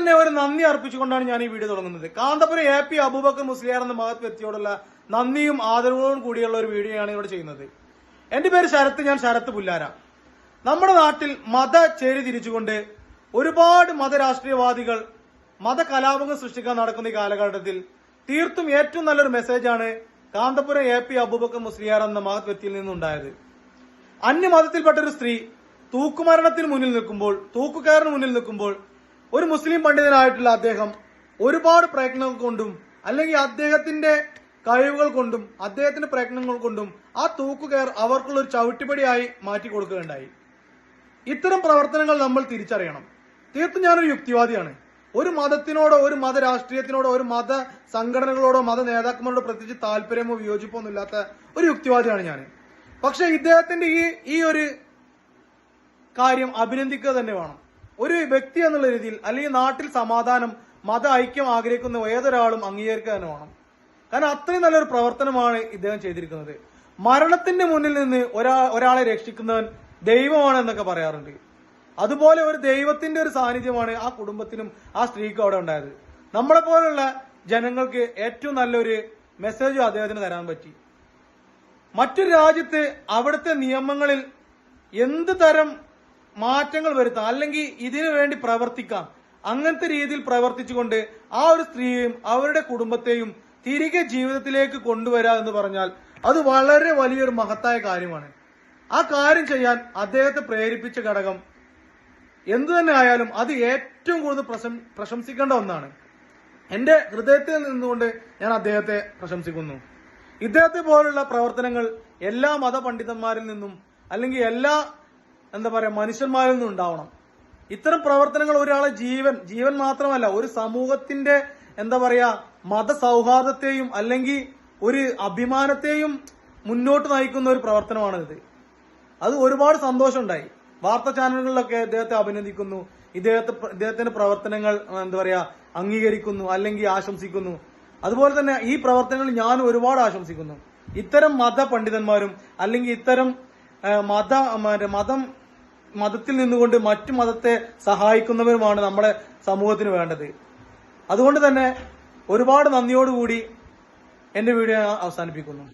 തന്നെ ഒരു നന്ദി അർപ്പിച്ചുകൊണ്ടാണ് ഞാൻ ഈ വീഡിയോ തുടങ്ങുന്നത്. കാന്തപുരം എ പി അബൂബക്കർ മുസ്ലിയാർ എന്ന മഹത് വ്യക്തിയോടുള്ള നന്ദിയും ആദരവും കൂടിയുള്ള ഒരു വീഡിയോയാണ് ഇവിടെ ചെയ്യുന്നത്. എന്റെ പേര് ശരത്ത് ഞാൻ ശരത്ത് പുല്ലാര. നമ്മുടെ നാട്ടിൽ മത ചേരി തിരിച്ചുകൊണ്ട് ഒരുപാട് മതരാഷ്ട്രീയവാദികൾ മതകലാപങ്ങൾ സൃഷ്ടിക്കാൻ നടക്കുന്ന ഈ കാലഘട്ടത്തിൽ തീർത്തും ഏറ്റവും നല്ലൊരു മെസ്സേജാണ് കാന്തപുരം എ പി അബൂബക്കർ മുസ്ലിയാർ എന്ന മഹത് വ്യക്തിയിൽ നിന്നുണ്ടായത്. അന്യമതത്തിൽപ്പെട്ട ഒരു സ്ത്രീ തൂക്കുമരണത്തിന് മുന്നിൽ നിൽക്കുമ്പോൾ തൂക്കുകാരന് മുന്നിൽ നിൽക്കുമ്പോൾ ഒരു മുസ്ലിം പണ്ഡിതനായിട്ടുള്ള അദ്ദേഹം ഒരുപാട് പ്രയത്നങ്ങൾ കൊണ്ടും അല്ലെങ്കിൽ അദ്ദേഹത്തിന്റെ കഴിവുകൾ കൊണ്ടും അദ്ദേഹത്തിന്റെ പ്രയത്നങ്ങൾ കൊണ്ടും ആ തൂക്കുകയർ അവർക്കുള്ള ഒരു ചവിട്ടിപ്പടിയായി മാറ്റി കൊടുക്കുകയുണ്ടായി. ഇത്തരം പ്രവർത്തനങ്ങൾ നമ്മൾ തിരിച്ചറിയണം. തീർത്തും ഞാനൊരു യുക്തിവാദിയാണ്. ഒരു മതത്തിനോടോ ഒരു മത രാഷ്ട്രീയത്തിനോടോ ഒരു മത സംഘടനകളോടോ മത നേതാക്കന്മാരോടോ പ്രത്യേകിച്ച് താല്പര്യമോ വിയോജിപ്പോ ഒന്നുമില്ലാത്ത ഒരു യുക്തിവാദിയാണ് ഞാൻ പക്ഷെ ഇദ്ദേഹത്തിന്റെ ഈ ഈ ഒരു കാര്യം അഭിനന്ദിക്കുക തന്നെ വേണം. ഒരു വ്യക്തി എന്നുള്ള രീതിയിൽ അല്ലെങ്കിൽ നാട്ടിൽ സമാധാനം മത ഐക്യം ആഗ്രഹിക്കുന്ന ഏതൊരാളും അംഗീകരിക്കുക തന്നെ വേണം കാരണം അത്രയും നല്ലൊരു പ്രവർത്തനമാണ് ഇദ്ദേഹം ചെയ്തിരിക്കുന്നത്. മരണത്തിന്റെ മുന്നിൽ നിന്ന് ഒരാ ഒരാളെ രക്ഷിക്കുന്നവൻ ദൈവമാണ് എന്നൊക്കെ പറയാറുണ്ട്. അതുപോലെ ഒരു ദൈവത്തിന്റെ ഒരു സാന്നിധ്യമാണ് ആ കുടുംബത്തിനും ആ സ്ത്രീക്കും അവിടെ ഉണ്ടായത്. നമ്മളെ പോലുള്ള ജനങ്ങൾക്ക് ഏറ്റവും നല്ലൊരു മെസ്സേജ് അദ്ദേഹത്തിന് തരാൻ പറ്റി. മറ്റൊരു രാജ്യത്ത് അവിടുത്തെ നിയമങ്ങളിൽ എന്ത് തരം മാറ്റങ്ങൾ വരുത്താം. അല്ലെങ്കിൽ ഇതിനു വേണ്ടി പ്രവർത്തിക്കാം. അങ്ങനത്തെ രീതിയിൽ പ്രവർത്തിച്ചുകൊണ്ട് ആ ഒരു സ്ത്രീയെയും അവരുടെ കുടുംബത്തെയും തിരികെ ജീവിതത്തിലേക്ക് കൊണ്ടുവരാ എന്ന് പറഞ്ഞാൽ അത് വളരെ വലിയൊരു മഹത്തായ കാര്യമാണ്. ആ കാര്യം ചെയ്യാൻ അദ്ദേഹത്തെ പ്രേരിപ്പിച്ച ഘടകം എന്തു തന്നെ ആയാലും അത് ഏറ്റവും കൂടുതൽ പ്രശംസിക്കേണ്ട ഒന്നാണ്. എന്റെ ഹൃദയത്തിൽ നിന്നുകൊണ്ട് ഞാൻ അദ്ദേഹത്തെ പ്രശംസിക്കുന്നു. ഇദ്ദേഹത്തെ പോലുള്ള പ്രവർത്തനങ്ങൾ എല്ലാ മതപണ്ഡിതന്മാരിൽ നിന്നും അല്ലെങ്കിൽ എല്ലാ എന്താ പറയാ മനുഷ്യന്മാരിൽ നിന്നും ഉണ്ടാവണം ഇത്തരം പ്രവർത്തനങ്ങൾ ഒരാളെ ജീവൻ ജീവൻ മാത്രമല്ല ഒരു സമൂഹത്തിന്റെ എന്താ പറയാ മതസൗഹാർദ്ദത്തെയും അല്ലെങ്കിൽ ഒരു അഭിമാനത്തെയും മുന്നോട്ട് നയിക്കുന്ന ഒരു പ്രവർത്തനമാണ് ഇത് അത് ഒരുപാട് സന്തോഷമുണ്ടായി. വാർത്താ ചാനലുകളിലൊക്കെ ഇദ്ദേഹത്തെ അഭിനന്ദിക്കുന്നു. ഇദ്ദേഹത്തെ ഇദ്ദേഹത്തിന്റെ പ്രവർത്തനങ്ങൾ എന്താ പറയാ അംഗീകരിക്കുന്നു അല്ലെങ്കിൽ ആശംസിക്കുന്നു. അതുപോലെ തന്നെ ഈ പ്രവർത്തനങ്ങൾ ഞാൻ ഒരുപാട് ആശംസിക്കുന്നു. ഇത്തരം മത പണ്ഡിതന്മാരും അല്ലെങ്കിൽ ഇത്തരം മത മതം മതത്തിൽ നിന്നുകൊണ്ട് മറ്റു മതത്തെ സഹായിക്കുന്നവരുമാണ് നമ്മുടെ സമൂഹത്തിന് വേണ്ടത്. അതുകൊണ്ട് തന്നെ ഒരുപാട് നന്ദിയോടുകൂടി എന്റെ വീഡിയോ ഞാൻ അവസാനിപ്പിക്കുന്നു.